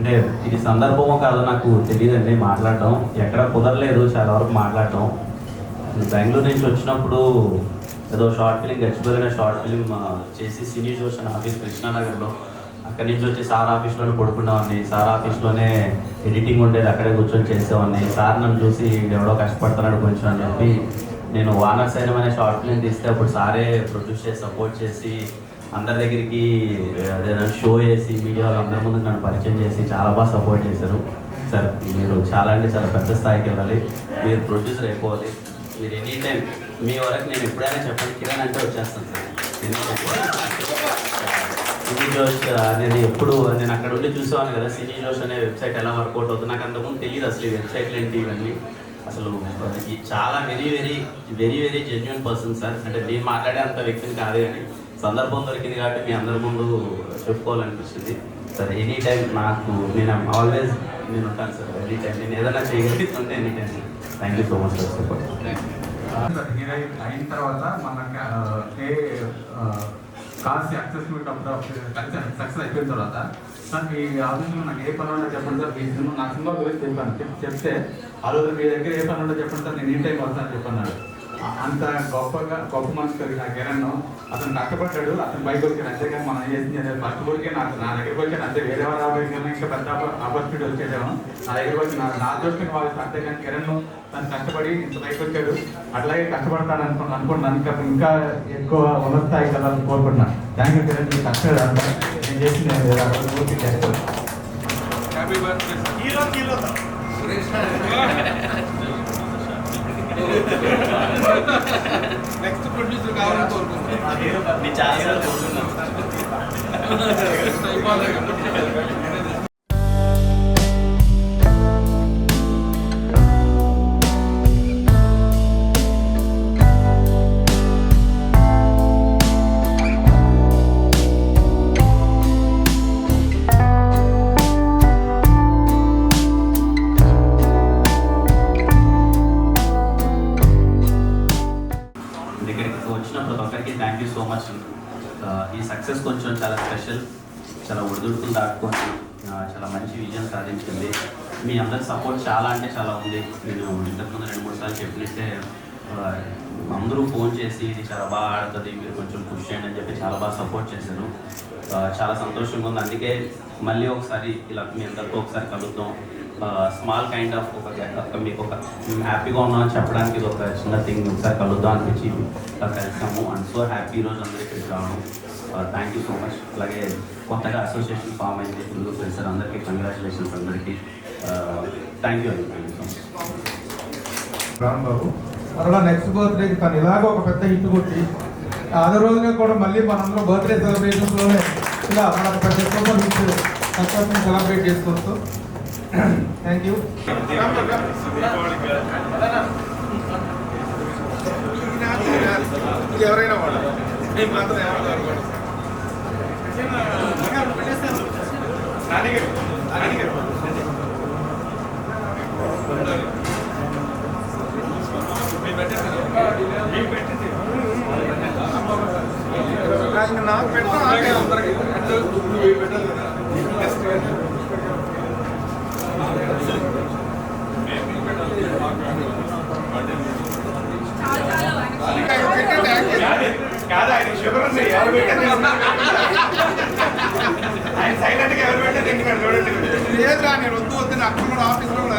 అంటే ఇది సందర్భమో కాదో నాకు తెలియదండి. మాట్లాడటం ఎక్కడ కుదరలేదు. చాలా వరకు మాట్లాడటం బెంగళూరు నుంచి వచ్చినప్పుడు ఏదో షార్ట్ ఫిలిం గచ్చిపోయిన షార్ట్ ఫిలిం చేసి సినీ జోషన్ ఆఫీస్ కృష్ణానగర్లో. అక్కడి నుంచి వచ్చి సార్ ఆఫీస్లోనే పడుకున్నామని సార్ ఆఫీస్లోనే ఎడిటింగ్ ఉండేది అక్కడే కూర్చొని చేసేవాడిని. సార్ నన్ను చూసి ఎవడో కష్టపడుతున్నాడు కొంచెం అని చెప్పి నేను వానర్ సైన్యం అనే షార్ట్ ఫిలిం తీస్తే అప్పుడు సారే ప్రొడ్యూస్ చేసి సపోర్ట్ చేసి అందరి దగ్గరికి అదేనా షో చేసి మీడియాలో అందరి ముందు నన్ను పరిచయం చేసి చాలా బాగా సపోర్ట్ చేశారు. సార్ మీరు చాలా అంటే చాలా పెద్ద స్థాయికి వెళ్ళాలి. మీరు ప్రొడ్యూసర్ అయిపోవాలి. మీరు ఎనీ టైం మీ వరకు నేను ఎప్పుడైనా చెప్పండి కిరణ్ అంటే వచ్చేస్తాను సార్. సినీ జోష్ నేను ఎప్పుడు నేను అక్కడ ఉండి చూసేవాను కదా. సినీ జోష్ అనే వెబ్సైట్ ఎలా వర్కౌట్ అవుతుంది నాకు అంతకుముందు తెలియదు అసలు ఈ వెబ్సైట్లు ఏంటి ఇవన్నీ. అసలు ఈ చాలా very very very very genuine person sir. అంటే నేను మాట్లాడే అంత వ్యక్తిని కాదు కానీ సందర్భం దొరికింది కాబట్టి మీ అందరి ముందు చెప్పుకోవాలనిపిస్తుంది. సార్ ఎనీ టైం నాకు నేను ఆల్వేస్ నేను ఉంటాను సార్ ఎనీ టైం నేను ఏదైనా చేయగలుగుతుంటే any time thank you so much sir support heroine అయిన తర్వాత మన కా- ఏ కాస్ట్ సక్సెస్ సక్సెస్ అయిపోయిన తర్వాత సార్. మీ ఆలోచన నాకు ఏ పని ఉందో చెప్పండి సార్ మీ సినిమా నా సినిమా గురించి చెప్పాను చెప్తే ఆ రోజు మీ దగ్గర ఏ పని ఉందో చెప్పండి సార్ నేను ఈ టైం వస్తాను చెప్పన్నాడు అంత గొప్పగా గొప్ప మనసు కలిగిన కిరణ్ అతను కష్టపడ్డాడు అతను బయటకు వచ్చాడు అంతేగాని మనం చేసింది ఫస్ట్ ఊరికే నాకు నా దగ్గరికి వచ్చాను అంతే. వేరే వారు రాబోయే ఇంకా పెద్ద ఆపర్చునిటీ వచ్చేదేమో నా దగ్గరికి వచ్చి నా నా అదృష్టం వాళ్ళు అంతేగాని కిరణ్ తను కష్టపడి ఇంత బయటకు వచ్చాడు అట్లాగే కష్టపడతాడు అనుకున్నాను అనుకున్నాను. ఇంకా ఇంకా ఎక్కువ ఉన్నత స్థాయికి వెళ్ళాలని కోరుకుంటున్నాను థ్యాంక్ యూ కిరణ్ మీరు కష్టపడి నేను చేసి నేను పూర్తి చేస్తాను. నెక్స్ట్ ప్రొడ్యూసర్ కావాలని కోరుకుంటున్నాను. నేను చాలాసార్లు కోరుకున్నాను థ్యాంక్ ఈ సక్సెస్ కొంచెం చాలా స్పెషల్ చాలా ఒడిదుడుకులు దాటుకొని చాలా మంచి విజయం సాధించింది. మీ అందరి సపోర్ట్ చాలా అంటే చాలా ఉంది. నేను ఇంతకుముందు రెండు మూడు సార్లు చెప్పినట్టే అందరూ ఫోన్ చేసి ఇది చాలా బాగా ఆడుతుంది మీరు కొంచెం కృషి చేయండి అని చెప్పి చాలా బాగా సపోర్ట్ చేశారు. చాలా సంతోషంగా ఉంది. అందుకే మళ్ళీ ఒకసారి ఇలా మీ అందరితో ఒకసారి కలుద్దాం. స్మాల్ కైండ్ ఆఫ్ ఒక మీకు ఒక మేము హ్యాపీగా ఉన్నామని చెప్పడానికి ఇది ఒక చిన్న థింగ్ ఒకసారి కలుద్దాం అనిపించి ఇలా కలిసాము. అండ్ సో హ్యాపీ రోజు అందరూ ఇక్కడికి రావడం థ్యాంక్ యూ సో మచ్ అలాగే కొత్తగా అసోసియేషన్ ఫామ్ అయింది. తెలుగు ఫ్రెండ్స్ అందరికీ కంగ్రాచులేషన్స్ అందరికీ. థ్యాంక్ యూ అండి thank you so much Ram Babu next బర్త్డేకి తను ఇలాగ ఒక పెద్ద హిట్ కొట్టి అదే రోజుగా కూడా మళ్ళీ మనందరం బర్త్డే సెలబ్రేషన్స్లోనే ఇలా మనకు పెద్ద సూపర్ సెలబ్రేట్ చేసుకుంటూ థ్యాంక్ యూ ఎవరైనా వాడు నేను మాత్రం ఎవరు వాడు నానిగారు నానిగారు మీరు పెట్టండి మీరు పెట్టండి ఇంకా నాకు పెట్టడం ఆగే అందరికి నువ్వు పెట్టాలి కదా నెక్స్ట్ కాదు ఆయన షుగర్ ఉంది ఎవరు ఆయన సైలెంట్గా ఎవరు పెట్టారు ఇంటికాడ చూడండి లేదు రా నేను వద్దు వద్దు అక్కడ కూడా ఆఫీస్లో కూడా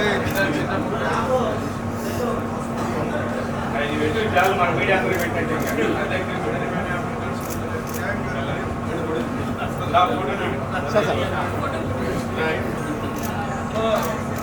చాలు మన మీడియా అందరూ పెట్టండి ఇంకా.